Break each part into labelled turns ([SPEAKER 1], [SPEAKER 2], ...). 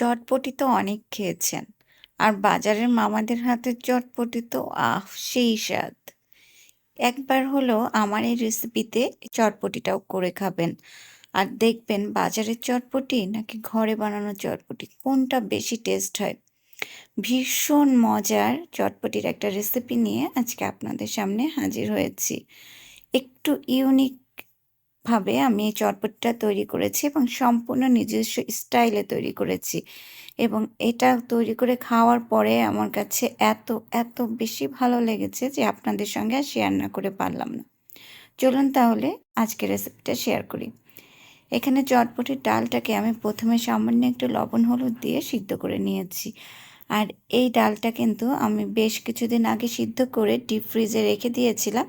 [SPEAKER 1] চটপটি তো অনেক খেয়েছেন। আর বাজারের মামাদের হাতের চটপটি তো, আহ! সেই স্বাদ। একবার হলো আমার এই রেসিপিতে চটপটিটাও করে খাবেন। আর দেখবেন বাজারের চটপটি নাকি ঘরে বানানো চটপটি, কোনটা বেশি টেস্ট হয়। ভীষণ মজার চটপটির একটা রেসিপি নিয়ে আজকে আপনাদের সামনে হাজির হয়েছি। একটু ইউনিক ভাবে আমি এই চটপটিটা তৈরি করেছি এবং সম্পূর্ণ নিজস্ব স্টাইলে তৈরি করেছি। এবং এটা তৈরি করে খাওয়ার পরে আমার কাছে এত এত বেশি ভালো লেগেছে যে আপনাদের সঙ্গে শেয়ার না করে পারলাম না। চলুন তাহলে আজকে রেসিপিটা শেয়ার করি। এখানে চটপটির ডালটাকে আমি প্রথমে সামান্য একটু লবণ হলুদ দিয়ে সিদ্ধ করে নিয়েছি। আর এই ডালটা কিন্তু আমি বেশ কিছুদিন আগে সিদ্ধ করে ডিপ ফ্রিজে রেখে দিয়েছিলাম।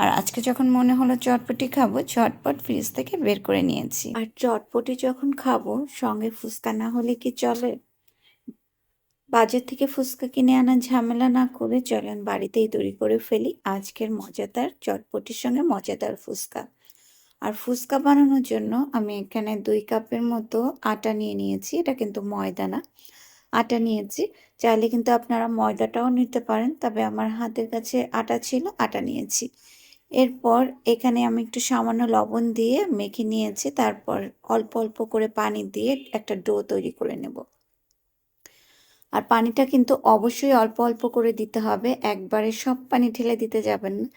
[SPEAKER 1] আর আজকে যখন মনে হলো চটপটি খাব চটপট ফ্রিজ থেকে বের করে নিয়েছি। আর চটপটি যখন খাব, সঙ্গে ফুচকা না হলে কি চলে? বাজার থেকে ফুচকা কিনে আনার ঝামেলা না করে চলেন বাড়িতেই তৈরি করে ফেলি আজকের মজাদার, চটপটির সঙ্গে মজাদার ফুচকা। আর ফুচকা বানানোর জন্য আমি এখানে দুই কাপের মতো আটা নিয়ে নিয়েছি, এটা কিন্তু ময়দা না। আটা নিয়েছি। চাইলে কিন্তু আপনারা ময়দাটাও নিতে পারেন, তবে আমার হাতের কাছে আটা ছিল, আটা নিয়েছি। এরপর এখানে আমি একটু সামান্য লবণ দিয়ে মেখে নিয়েছি, তারপর অল্প অল্প করে পানি দিয়ে একটা ডো তৈরি করে নেব। আর পানিটা কিন্তু অবশ্যই অল্প অল্প করে দিতে হবে, একবারে সব পানি ঢেলে দিতে যাবেন না।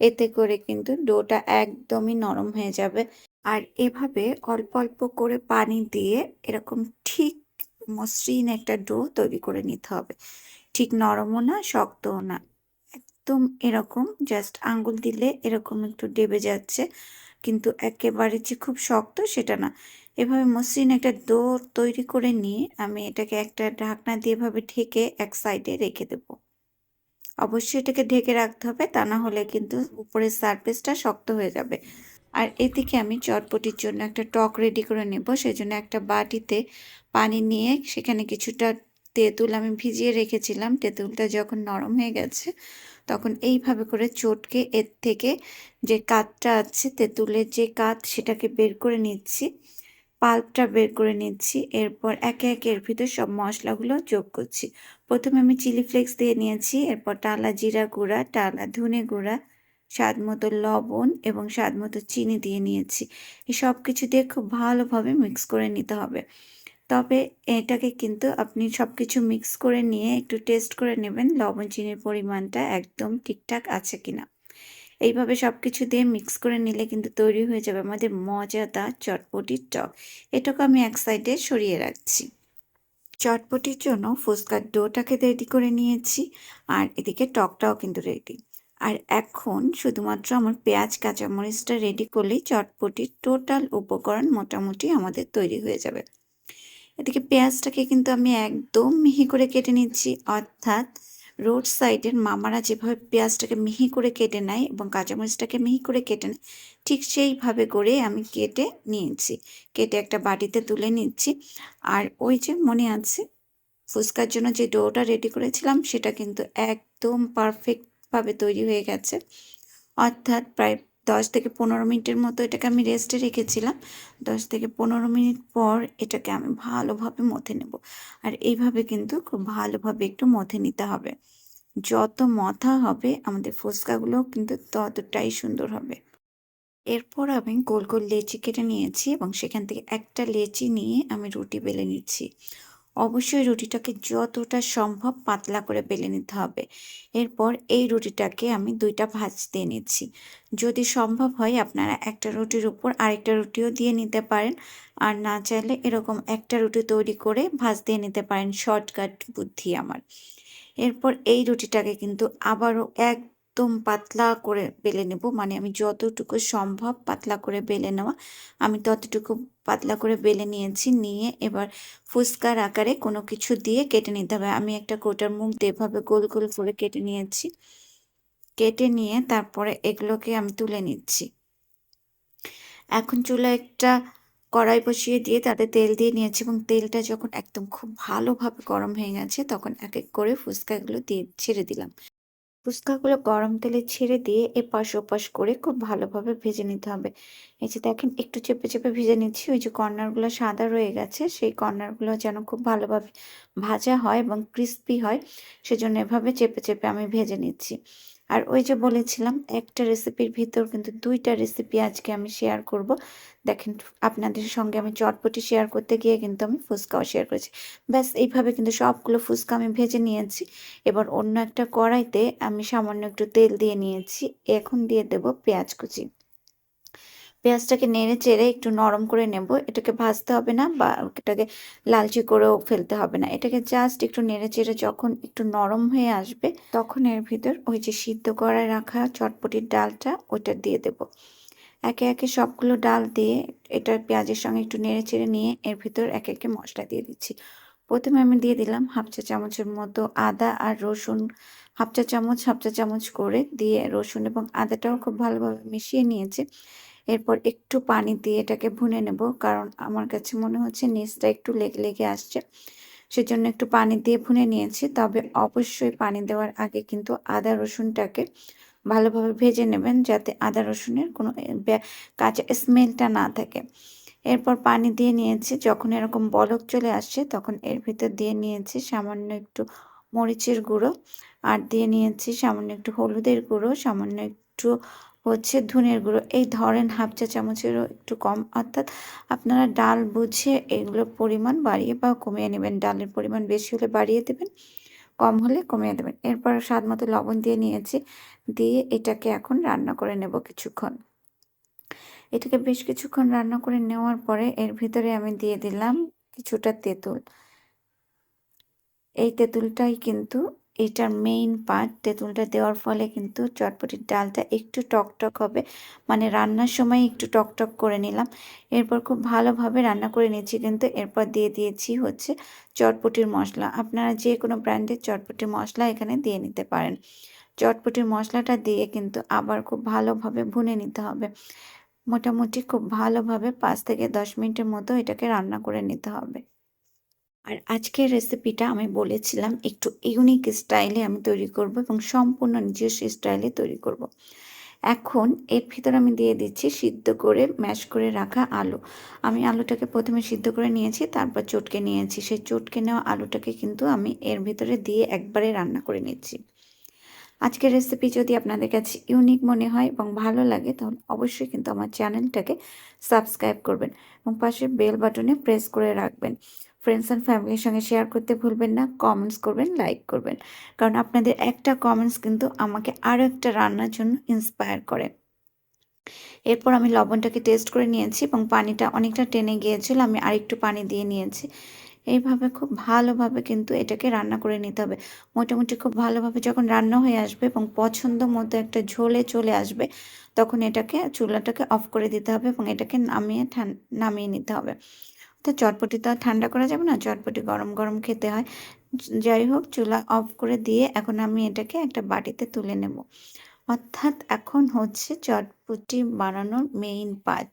[SPEAKER 1] এতে করে কিন্তু ডোটা একদমই নরম হয়ে যাবে। আর এভাবে অল্প অল্প করে পানি দিয়ে এরকম ঠিক মসৃণ একটা ডো তৈরি করে নিতে হবে। ঠিক নরমও না, শক্তও না। একদম এরকম জাস্ট আঙ্গুল দিলে এরকম একটু ডেবে যাচ্ছে, কিন্তু একেবারে যে খুব শক্ত সেটা না। এভাবে মসৃণ একটা ডো তৈরি করে নিয়ে আমি এটাকে একটা ঢাকনা দিয়ে এভাবে ঢেকে এক সাইডে রেখে দেব। অবশ্যই এটাকে ঢেকে রাখতে হবে, তা না হলে কিন্তু উপরের সারফেসটা শক্ত হয়ে যাবে। আর এদিকে আমি চটপটির জন্য একটা টক রেডি করে নেব। সেই জন্য একটা বাটিতে পানি নিয়ে সেখানে কিছুটা তেঁতুল আমি ভিজিয়ে রেখেছিলাম। তেঁতুলটা যখন নরম হয়ে গেছে, তখন এইভাবে করে চটকে এর থেকে যে কাঠটা আছে, তেঁতুলের যে কাঠ সেটাকে বের করে নিচ্ছি। পাল্পটা বের করে নিচ্ছি। এরপর একে একে এর ভিতর সব মশলাগুলো যোগ করছি। প্রথমে আমি চিলি ফ্লেক্স দিয়ে নিয়েছি। এরপর টালা জিরা গুঁড়া, টালা ধনে গুঁড়া স্বাদ মতো লবণ এবং স্বাদ মতো চিনি দিয়ে নিয়েছি। এই সব কিছু দিয়ে খুব ভালোভাবে মিক্স করে নিতে হবে। তবে এটাকে কিন্তু আপনি সব কিছু মিক্স করে নিয়ে একটু টেস্ট করে নেবেন লবণ, চিনির পরিমাণটা একদম ঠিকঠাক আছে কিনা। এইভাবে সব কিছু দিয়ে মিক্স করে নিলে কিন্তু তৈরি হয়ে যাবে আমাদের মজাদার চটপটির টক। এটাকে আমি এক সাইডে সরিয়ে রাখছি। চটপটির জন্য ফুচকার ডোটাকে রেডি করে নিয়েছি। আর এদিকে টকটাও কিন্তু রেডি আর এখন শুধুমাত্র আমার পেঁয়াজ, কাঁচামরিচটা রেডি করলেই চটপটির টোটাল উপকরণ মোটামুটি আমাদের তৈরি হয়ে যাবে। এদিকে পেঁয়াজটাকে কিন্তু আমি একদম মিহি করে কেটে নিচ্ছি, অর্থাৎ রোড সাইডের মামারা যেভাবে পেঁয়াজটাকে মিহি করে কেটে নেয় এবং কাঁচামরিচটাকে মিহি করে কেটে নেয়, ঠিক সেইভাবে করে আমি কেটে নিয়েছি। কেটে একটা বাটিতে তুলে নিচ্ছি আর ওই যে মনে আছে, ফুচকার জন্য যে ডোটা রেডি করেছিলাম সেটা কিন্তু একদম পারফেক্টভাবে তৈরি হয়ে গেছে। অর্থাৎ প্রায় দশ থেকে পনেরো মিনিটের মতো এটাকে আমি রেস্টে রেখেছিলাম। দশ থেকে পনেরো মিনিট পর এটাকে আমি ভালোভাবে মথে নেব। আর এইভাবে কিন্তু খুব ভালোভাবে একটু মথে নিতে হবে। যত মথা হবে আমাদের ফুচকাগুলো কিন্তু ততটাই সুন্দর হবে। এরপর আমি গোল গোল লেচি কেটে নিয়েছি এবং সেখান থেকে একটা লেচি নিয়ে আমি রুটি বেলে নিচ্ছি। অবশ্যই রুটিটাকে যতটা সম্ভব পাতলা করে বেলে নিতে হবে। এরপর এই রুটিটাকে আমি দুইটা ভাজ দিয়ে নিচ্ছি। যদি সম্ভব হয় আপনারা একটা রুটির উপর আরেকটা রুটিও দিয়ে নিতে পারেন। আর না চাইলে এরকম একটা রুটি তৈরি করে ভাজ দিয়ে নিতে পারেন। শর্টকাট বুদ্ধি আমার। এরপর এই রুটিটাকে কিন্তু আবারও এক একদম পাতলা করে বেলে নেব। মানে আমি যতটুকু সম্ভব পাতলা করে বেলে নেওয়া। আমি ততটুকু পাতলা করে বেলে নিয়েছি। নিয়ে এবার ফুচকার আকারে কোনো কিছু দিয়ে কেটে নিতে হবে। আমি একটা কোটার মুখ দিয়ে এভাবে গোল গোল করে কেটে নিয়েছি। কেটে নিয়ে তারপরে এগুলোকে আমি তুলে নিচ্ছি। এখন চুলা একটা কড়াই বসিয়ে দিয়ে তাতে তেল দিয়ে নিয়েছি এবং তেলটা যখন একদম খুব ভালোভাবে গরম হয়ে গেছে তখন এক এক করে ফুচকাগুলো দিয়ে ছেড়ে দিলাম। ফুচকাগুলো গরম তেলে ছেড়ে দিয়ে এপাশ ওপাশ করে খুব ভালোভাবে ভেজে নিতে হবে। এই যে দেখেন, একটু চেপে চেপে ভেজে নিচ্ছি। ওই যে কর্নারগুলো সাদা রয়ে গেছে, সেই কর্নারগুলো যেন খুব ভালোভাবে ভাজা হয় এবং ক্রিস্পি হয়, সেজন্য এভাবে চেপে চেপে আমি ভেজে নিচ্ছি। আর ওই যে বলেছিলাম, একটা রেসিপির ভিতর কিন্তু দুইটা রেসিপি আজকে আমি শেয়ার করব। দেখেন, আপনাদের সঙ্গে আমি চটপটি শেয়ার করতে গিয়ে কিন্তু আমি ফুচকাও শেয়ার করেছি। ব্যাস, এইভাবে কিন্তু সবগুলো ফুচকা আমি ভেজে নিয়েছি। এবার অন্য একটা কড়াইতে আমি সামান্য একটু তেল দিয়ে নিয়েছি। এখন দিয়ে দেব পেঁয়াজ কুচি। পেঁয়াজটাকে নেড়ে চেড়ে একটু নরম করে নেব। এটাকে ভাজতে হবে না বা এটাকে লালচে করেও ফেলতে হবে না। এটাকে জাস্ট একটু নেড়ে চেড়ে যখন একটু নরম হয়ে আসবে, তখন এর ভিতর ওই যে সিদ্ধ করে রাখা চটপটির ডালটা ওইটা দিয়ে দেব। একে একে সবগুলো ডাল দিয়ে এটা পেঁয়াজের সঙ্গে একটু নেড়ে চেড়ে নিয়ে এর ভিতর একে একে মশলা দিয়ে দিচ্ছি। প্রথমে আমি দিয়ে দিলাম হাফ চা চামচের মতো আদা আর রসুন। হাফ চা চামচ, হাফ চা চামচ করে দিয়ে রসুন এবং আদাটাও খুব ভালোভাবে মিশিয়ে নিয়েছি। এরপর একটু পানি দিয়ে এটাকে ভুনে নেব, কারণ আমার কাছে মনে হচ্ছে নিচটা একটু লেগে লেগে আসছে। সেজন্য একটু পানি দিয়ে ভুনে নিয়েছি, তবে অবশ্যই পানি দেওয়ার আগে কিন্তু আদা রসুনটাকে ভালোভাবে ভেজে নেবেন, যাতে আদা রসুনের কোনো কাঁচা স্মেলটা না থাকে। এরপর পানি দিয়ে নিয়েছি, যখন এরকম বলক চলে আসছে, তখন এর ভিতর দিয়ে নিয়েছি সামান্য একটু মরিচের গুঁড়ো, আর দিয়ে নিয়েছি সামান্য একটু হলুদের গুঁড়ো, সামান্য একটু হচ্ছে ধনের গুঁড়ো। এই ধরেন হাফ চা চামচেরও একটু কম, অর্থাৎ আপনারা ডাল বুঝে এগুলোর পরিমাণ বাড়িয়ে বা কমিয়ে নেবেন। ডালের পরিমাণ বেশি হলে বাড়িয়ে দেবেন, কম হলে কমিয়ে দেবেন। এরপর স্বাদ মতো লবণ দিয়ে নিয়েছি, দিয়ে এটাকে এখন রান্না করে নেব কিছুক্ষণ। এটাকে বেশ কিছুক্ষণ রান্না করে নেওয়ার পরে এর ভিতরে আমি দিয়ে দিলাম কিছুটা তেঁতুল। এই তেঁতুলটাই কিন্তু এটার মেইন পার্ট তেঁতুলটা দেওয়ার ফলে কিন্তু চটপটির ডালটা একটু টকটক হবে। মানে রান্নার সময় একটু টকটক করে নিলাম। এরপর খুব ভালোভাবে রান্না করে নিচ্ছি কিন্তু এরপর দিয়ে দিয়েছি হচ্ছে চটপটির মশলা। আপনারা যে কোনো ব্র্যান্ডের চটপটির মশলা এখানে দিয়ে নিতে পারেন। চটপটির মশলাটা দিয়ে কিন্তু আবার খুব ভালোভাবে ভুনে নিতে হবে। মোটামুটি খুব ভালোভাবে পাঁচ থেকে দশ মিনিটের মতো এটাকে রান্না করে নিতে হবে। আর আজকের রেসিপিটা আমি বলেছিলাম একটু ইউনিক স্টাইলে আমি তৈরি করব এবং সম্পূর্ণ নিজস্ব স্টাইলে তৈরি করব। এখন এর ভিতর আমি দিয়ে দিচ্ছি সিদ্ধ করে ম্যাশ করে রাখা আলু। আমি আলুটাকে প্রথমে সিদ্ধ করে নিয়েছি, তারপর চটকে নিয়েছি। সেই চটকে নেওয়া আলুটাকে কিন্তু আমি এর ভিতরে দিয়ে একবারে রান্না করে নিচ্ছি। আজকের রেসিপি যদি আপনাদের কাছে ইউনিক মনে হয় এবং ভালো লাগে, তাহলে অবশ্যই কিন্তু আমার চ্যানেলটাকে সাবস্ক্রাইব করবেন এবং পাশে বেল বাটনে প্রেস করে রাখবেন। ফ্রেন্ডস অ্যান্ড ফ্যামিলির সঙ্গে শেয়ার করতে ভুলবেন না কমেন্টস করবেন লাইক করবেন। কারণ আপনাদের একটা কমেন্টস কিন্তু আমাকে আরও একটা রান্নার জন্য ইন্সপায়ার করে। এরপর আমি লবণটাকে টেস্ট করে নিয়েছি এবং পানিটা অনেকটা টেনে গিয়েছিল, আমি আরেকটু পানি দিয়ে নিয়েছি। এইভাবে খুব ভালোভাবে কিন্তু এটাকে রান্না করে নিতে হবে। মোটামুটি খুব ভালোভাবে যখন রান্না হয়ে আসবে এবং পছন্দ মতো একটা ঝোলে চলে আসবে, তখন এটাকে চুলাটাকে অফ করে দিতে হবে এবং এটাকে নামিয়ে নামিয়ে নিতে হবে। তো চটপটি তো আর ঠান্ডা করা যাবে না, চটপটি গরম গরম খেতে হয়। যাই হোক, চুলা অফ করে দিয়ে এখন আমি এটাকে একটা বাটিতে তুলে নেব। অর্থাৎ এখন হচ্ছে চটপটি বানানোর মেইন পার্ট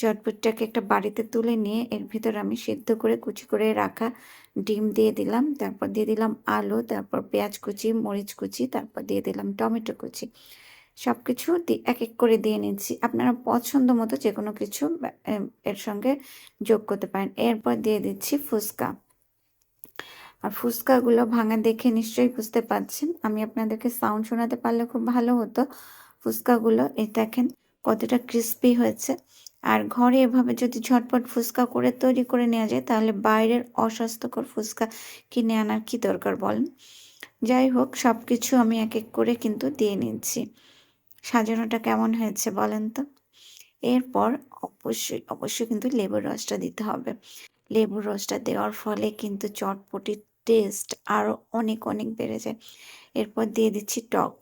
[SPEAKER 1] চটপটিটাকে একটা বাড়িতে তুলে নিয়ে এর ভিতর আমি সিদ্ধ করে, কুচি করে রাখা ডিম দিয়ে দিলাম। তারপর দিয়ে দিলাম আলু, তারপর পেঁয়াজ কুচি, মরিচ কুচি, তারপর দিয়ে দিলাম টমেটো কুচি। সব কিছু এক এক করে দিয়ে নিচ্ছি। আপনারা পছন্দ মতো যে কোনো কিছু এর সঙ্গে যোগ করতে পারেন। এরপর দিয়ে দিচ্ছি ফুচকা। আর ফুচকাগুলো ভাঙা দেখে নিশ্চয়ই বুঝতে পারছেন। আমি আপনাদেরকে সাউন্ড শোনাতে পারলে খুব ভালো হতো। ফুচকাগুলো, এই দেখেন কতটা ক্রিস্পি হয়েছে। আর ঘরে এভাবে যদি ঝটপট ফুচকা করে তৈরি করে নেওয়া যায়, তাহলে বাইরের অস্বাস্থ্যকর ফুচকা কিনে আনার কি দরকার বলেন? যাই হোক সব কিছু আমি এক এক করে কিন্তু দিয়ে নিচ্ছি। সাজানোটা কেমন হয়েছে বলেন তো? এরপর অবশ্যই অবশ্যই কিন্তু লেবুর রসটা দিতে হবে। লেবুর রসটা দেওয়ার ফলে কিন্তু চটপটির টেস্ট আরও অনেক অনেক বেড়ে যায়। এরপর দিয়ে দিচ্ছি টক।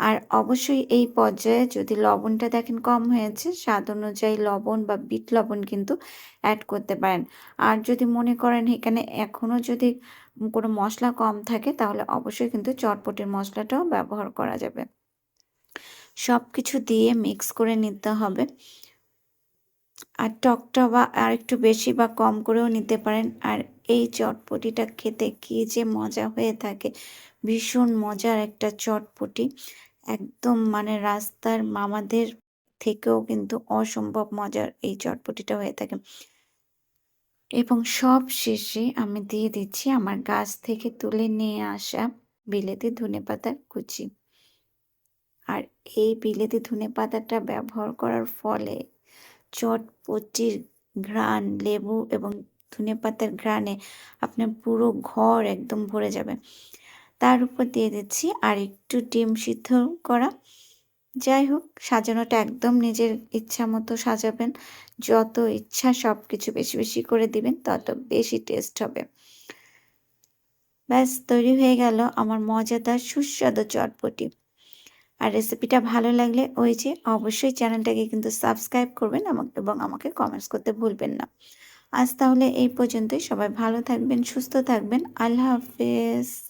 [SPEAKER 1] আর অবশ্যই এই পর্যায়ে যদি লবণটা দেখেন কম হয়েছে, স্বাদ অনুযায়ী লবণ বা বিট লবণ কিন্তু অ্যাড করতে পারেন। আর যদি মনে করেন এখানে এখনও যদি কোনো মশলা কম থাকে, তাহলে অবশ্যই কিন্তু চটপটির মশলাটাও ব্যবহার করা যাবে। সব কিছু দিয়ে মিক্স করে নিতে হবে। আর টকটা বা আর একটু বেশি বা কম করেও নিতে পারেন। আর এই চটপটিটা খেতে কী যে মজা হয়ে থাকে, ভীষণ মজার একটা চটপটি। একদম মানে রাস্তার মামাদের থেকেও কিন্তু অসম্ভব মজার এই চটপটিটা হয়ে থাকে। এবং সব শেষে আমি দিয়ে দিচ্ছি আমার গাছ থেকে তুলে নিয়ে আসা বিলেতি ধনেপাতার কুচি। আর এই বিলেতি ধনেপাতাটা ব্যবহার করার ফলে চটপটির ঘ্রাণ, লেবু এবং ধনেপাতার ঘ্রাণে আপনার পুরো ঘর একদম ভরে যাবে। তার উপর দিয়ে দিচ্ছি আর একটু ডিম সিদ্ধ করা। যাই হোক, সাজানোটা একদম নিজের ইচ্ছা মতো সাজাবেন। যত ইচ্ছা সব কিছু বেশি বেশি করে দিবেন, তত বেশি টেস্ট হবে। ব্যাস, তৈরি হয়ে গেল আমার মজাদার সুস্বাদু চটপটি। আর রেসিপিটা ভালো লাগলে ওই যে অবশ্যই চ্যানেলটাকে কিন্তু সাবস্ক্রাইব করবেন আমাকে, এবং আমাকে কমেন্টস করতে ভুলবেন না। আজ তাহলে এই পর্যন্তই। সবাই ভালো থাকবেন, সুস্থ থাকবেন। আল্লাহ হাফেজ।